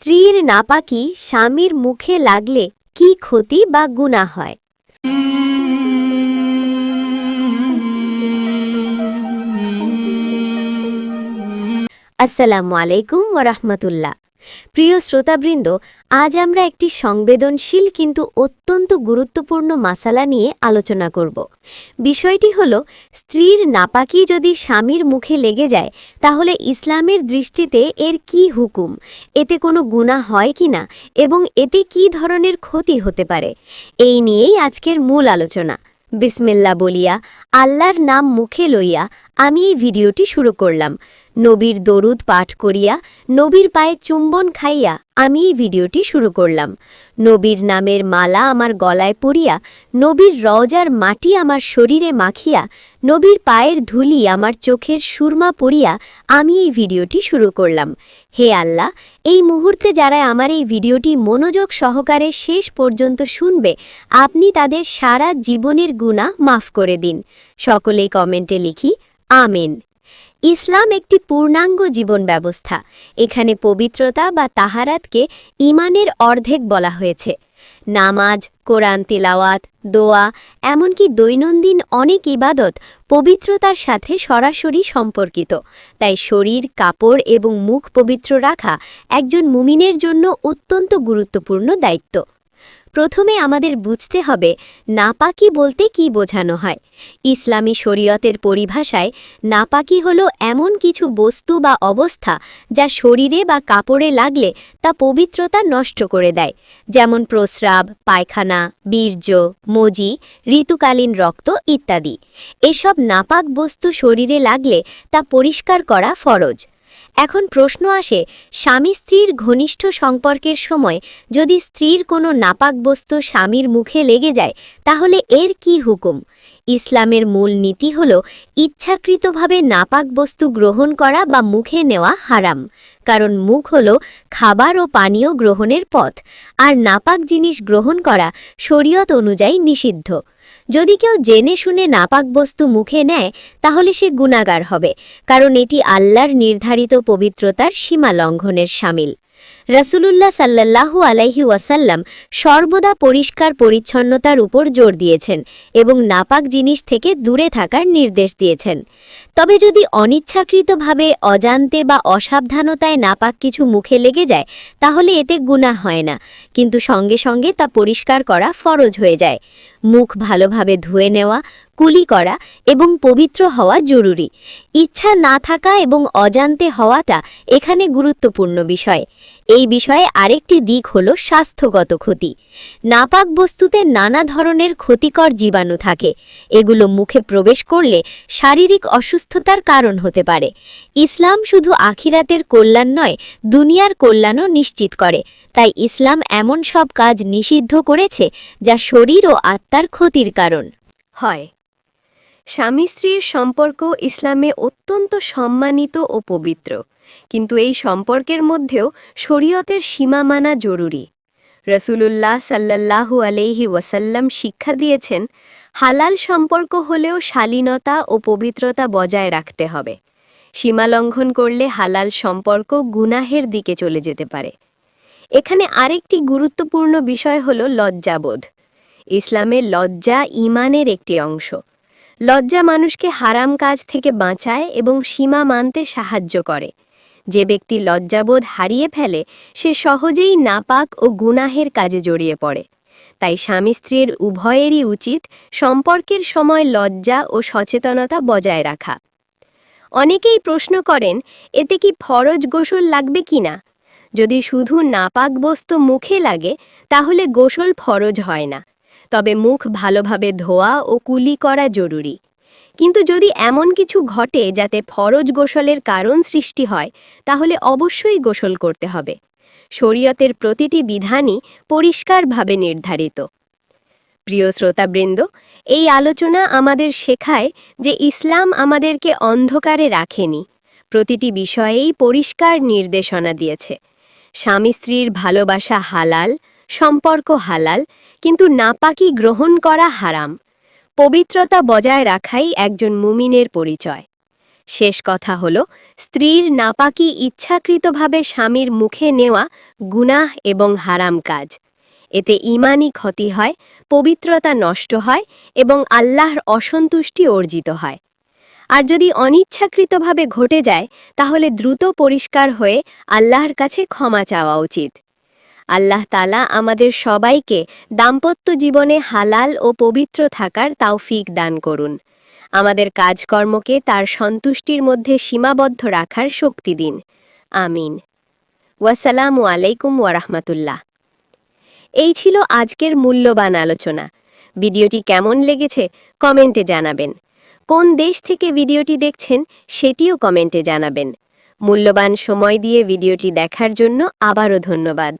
স্ত্রীর নাপাকি স্বামীর মুখে লাগলে কি ক্ষতি বা গুণা হয়? আসসালামু আলাইকুম ওরহমতুল্লাহ প্রিয় শ্রোতাবৃন্দ, আজ আমরা একটি সংবেদনশীল কিন্তু অত্যন্ত গুরুত্বপূর্ণ মাসালা নিয়ে আলোচনা করব। বিষয়টি হল, স্ত্রীর নাপাকি যদি স্বামীর মুখে লেগে যায়, তাহলে ইসলামের দৃষ্টিতে এর কি হুকুম? এতে কোনো গুণা হয় কি না? এবং এতে কি ধরনের ক্ষতি হতে পারে? এই নিয়েই আজকের মূল আলোচনা। বিসমিল্লা বলিয়া, আল্লাহর নাম মুখে লইয়া আমি এই ভিডিওটি শুরু করলাম। নবীর দরুদ পাঠ করিয়া নবীর পায়ে চুম্বন খাইয়া আমি এই ভিডিওটি শুরু করলাম। নবীর নামের মালা আমার গলায় পরিয়া, নবীর রজার মাটি আমার শরীরে মাখিয়া, নবীর পায়ের ধুলি আমার চোখের সুরমা পরিয়া আমি এই ভিডিওটি শুরু করলাম। হে আল্লাহ, এই মুহূর্তে যারা আমার এই ভিডিওটি মনোযোগ সহকারে শেষ পর্যন্ত শুনবে, আপনি তাদের সারা জীবনের গুণা মাফ করে দিন। সকলেই কমেন্টে লিখি, আমেন। ইসলাম একটি পূর্ণাঙ্গ জীবন ব্যবস্থা এখানে পবিত্রতা বা তাহারাতকে ইমানের অর্ধেক বলা হয়েছে। নামাজ, কোরআন তিলাওয়াত, দোয়া, এমনকি দৈনন্দিন অনেক ইবাদত পবিত্রতার সাথে সরাসরি সম্পর্কিত। তাই শরীর, কাপড় এবং মুখ পবিত্র রাখা একজন মুমিনের জন্য অত্যন্ত গুরুত্বপূর্ণ দায়িত্ব। প্রথমে আমাদের বুঝতে হবে নাপাকি বলতে কি বোঝানো হয়। ইসলামী শরীয়তের পরিভাষায় নাপাকি হল এমন কিছু বস্তু বা অবস্থা যা শরীরে বা কাপড়ে লাগলে তা পবিত্রতা নষ্ট করে দেয়, যেমন প্রস্রাব, পায়খানা, বীর্য, মজি, ঋতুকালীন রক্ত ইত্যাদি। এসব নাপাক বস্তু শরীরে লাগলে তা পরিষ্কার করা ফরজ। এখন প্রশ্ন আসে, স্বামী স্ত্রীর ঘনিষ্ঠ সম্পর্কের সময় যদি স্ত্রীর কোনো নাপাক বস্তু স্বামীর মুখে লেগে যায়, তাহলে এর কি হুকুম? ইসলামের মূল নীতি হল ইচ্ছাকৃতভাবে নাপাক বস্তু গ্রহণ করা বা মুখে নেওয়া হারাম। কারণ মুখ হল খাবার ও পানীয় গ্রহণের পথ, আর নাপাক জিনিস গ্রহণ করা শরীয়ত অনুযায়ী নিষিদ্ধ। যদি কেউ জেনে শুনে নাপাক বস্তু মুখে নেয়, তাহলে সে গুণাগার হবে, কারণ এটি আল্লাহর নির্ধারিত পবিত্রতার সীমা লঙ্ঘনের সামিল। রসুলুল্লাহ সাল্লাল্লাহু আলাইহি ওয়াসাল্লাম সর্বদা পরিষ্কার পরিচ্ছন্নতার উপর জোর দিয়েছেন এবং নাপাক জিনিস থেকে দূরে থাকার নির্দেশ দিয়েছেন। তবে যদি অনিচ্ছাকৃতভাবে অজান্তে বা অসাবধানতায় নাপাক কিছু মুখে লেগে যায়, তাহলে এতে গুণা হয় না, কিন্তু সঙ্গে সঙ্গে তা পরিষ্কার করা ফরজ হয়ে যায়। মুখ ভালোভাবে ধুয়ে নেওয়া কুলি করা এবং পবিত্র হওয়া জরুরি। ইচ্ছা না থাকা এবং অজান্তে হওয়াটা এখানে গুরুত্বপূর্ণ বিষয়। এই বিষয়ে আরেকটি দিক হল স্বাস্থ্যগত ক্ষতি। নাপাক বস্তুতে নানা ধরনের ক্ষতিকর জীবাণু থাকে। এগুলো মুখে প্রবেশ করলে শারীরিক অসুস্থতার কারণ হতে পারে। ইসলাম শুধু আখিরাতের কল্যাণ নয়, দুনিয়ার কল্যাণও নিশ্চিত করে। তাই ইসলাম এমন সব কাজ নিষিদ্ধ করেছে যা শরীর ও আত্মার ক্ষতির কারণ। হয়। স্বামী স্ত্রীর সম্পর্ক ইসলামে অত্যন্ত সম্মানিত ও পবিত্র। কিন্তু এই সম্পর্কের মধ্যেও শরীয়তের সীমা মানা জরুরি। রসুলুল্লাহ সাল্লাল্লাহু আলাইহি ওয়াসাল্লাম শিক্ষা দিয়েছেন, হালাল সম্পর্ক হলেও শালীনতা ও পবিত্রতা বজায় রাখতে হবে। সীমালঙ্ঘন করলে হালাল সম্পর্ক গুনাহের দিকে চলে যেতে পারে। এখানে আরেকটি গুরুত্বপূর্ণ বিষয় হল লজ্জাবোধ। ইসলামের লজ্জা ইমানের একটি অংশ। লজ্জা মানুষকে হারাম কাজ থেকে বাঁচায় এবং সীমা মানতে সাহায্য করে। যে ব্যক্তি লজ্জাবোধ হারিয়ে ফেলে, সে সহজেই নাপাক ও গুনাহের কাজে জড়িয়ে পড়ে। তাই স্বামী স্ত্রীর উভয়েরই উচিত সম্পর্কের সময় লজ্জা ও সচেতনতা বজায় রাখা। অনেকেই প্রশ্ন করেন, এতে কি ফরজ গোসল লাগবে কি না? যদি শুধু নাপাক বস্তু মুখে লাগে, তাহলে গোসল ফরজ হয় না। তবে মুখ ভালোভাবে ধোয়া ও কুলি করা জরুরি। কিন্তু যদি এমন কিছু ঘটে যাতে ফরজ গোসলের কারণ সৃষ্টি হয়, তাহলে অবশ্যই গোসল করতে হবে। শরীয়তের প্রতিটি বিধানই পরিষ্কারভাবে নির্ধারিত। প্রিয় শ্রোতাবৃন্দ, এই আলোচনা আমাদের শেখায় যে ইসলাম আমাদেরকে অন্ধকারে রাখেনি। প্রতিটি বিষয়েই পরিষ্কার নির্দেশনা দিয়েছে। স্বামী স্ত্রীর ভালোবাসা হালাল সম্পর্ক হালাল, কিন্তু নাপাকি গ্রহণ করা হারাম। পবিত্রতা বজায় রাখাই একজন মুমিনের পরিচয়। শেষ কথা হল, স্ত্রীর নাপাকি ইচ্ছাকৃতভাবে স্বামীর মুখে নেওয়া গুনাহ এবং হারাম কাজ। এতে ইমানই ক্ষতি হয়, পবিত্রতা নষ্ট হয় এবং আল্লাহর অসন্তুষ্টি অর্জিত হয়। আর যদি অনিচ্ছাকৃতভাবে ঘটে যায়, তাহলে দ্রুত পরিষ্কার হয়ে আল্লাহর কাছে ক্ষমা চাওয়া উচিত। আল্লাহ তালা আমাদের সবাইকে দাম্পত্য জীবনে হালাল ও পবিত্র থাকার তাওফিক দান করুন। আমাদের কাজকর্মকে তার সন্তুষ্টির মধ্যে সীমাবদ্ধ রাখার শক্তি দিন। আমিন। ওয়াসালামু আলাইকুম ওয়ারাহমাতুল্লাহ এই ছিল আজকের মূল্যবান আলোচনা। ভিডিওটি কেমন লেগেছে কমেন্টে জানাবেন। কোন দেশ থেকে ভিডিওটি দেখছেন সেটিও কমেন্টে জানাবেন। মূল্যবান সময় দিয়ে ভিডিওটি দেখার জন্য আবারও ধন্যবাদ।